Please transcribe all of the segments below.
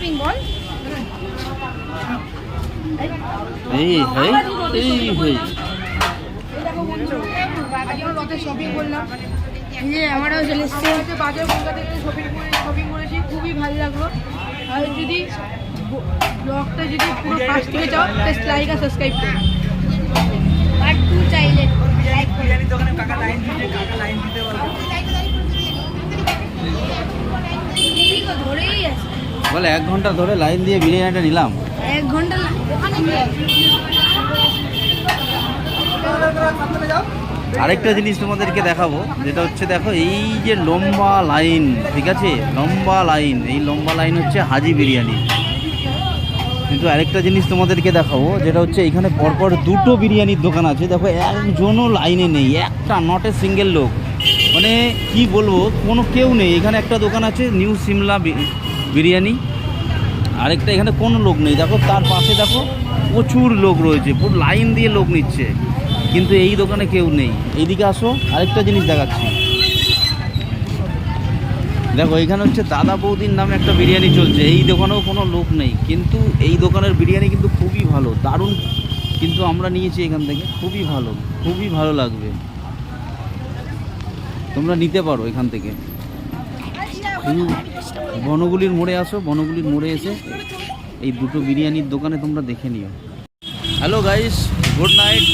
Stuffing বল এই হেই এই হেই shopping করলাম। এই যে আমরাও চলে এসছি। বাজার কলকাতা থেকে শপিং করে শপিং করেছি খুবই ভালো লাগল। আর যদি ব্লগটা যদি পুরো ফার্স্ট থেকে যাও জাস্ট লাইক আর সাবস্ক্রাইব করো। পার্ট টু চাইলে। লাইক করো বলে। এক ঘণ্টা ধরে লাইন দিয়ে বিরিয়ানিটা নিলাম। এক ঘণ্টা আরেকটা জিনিস তোমাদেরকে দেখাবো যেটা হচ্ছে দেখো এই যে লম্বা লাইন ঠিক আছে? লম্বা লাইন এই লম্বা লাইন হচ্ছে হাজি বিরিয়ানি। কিন্তু আরেকটা জিনিস তোমাদেরকে দেখাবো যেটা হচ্ছে এখানে পরপর দুটো বিরিয়ানির দোকান আছে। দেখো একজনও লাইনে নেই একটা নট এ সিঙ্গেল লোক। মানে কি বলব কোনো কেউ নেই। এখানে একটা দোকান আছে নিউ সিমলা বিরিয়ানি। আরেকটা এখানে কোনো লোক নেই। দেখো, তার পাশে দেখো, প্রচুর লোক রয়েছে, পুরো লাইন দিয়ে লোক নিচ্ছে। কিন্তু এই দোকানে কেউ নেই। এইদিকে আসো, আরেকটা জিনিস দেখাচ্ছি। দেখো, এখানে হচ্ছে দাদা বৌদির নামে একটা বিরিয়ানি চলছে। এই দোকানেও কোনো লোক নেই। কিন্তু এই দোকানের বিরিয়ানি কিন্তু খুবই ভালো, দারুণ। কিন্তু আমরা নিয়েছি এখান থেকে, খুবই ভালো খুবই ভালো লাগবে। তোমরা নিতে পারো এখান থেকে। শুধু বনগুলির মোড়ে আসো, বনগুলির মোড়ে এসে এই দুটো বিরিয়ানির দোকানে তোমরা দেখে নিও। Hello guys good night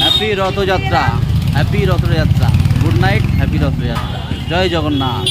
happy Rathyatra happy Rathyatra good night happy Rathyatra, জয় জগন্নাথ।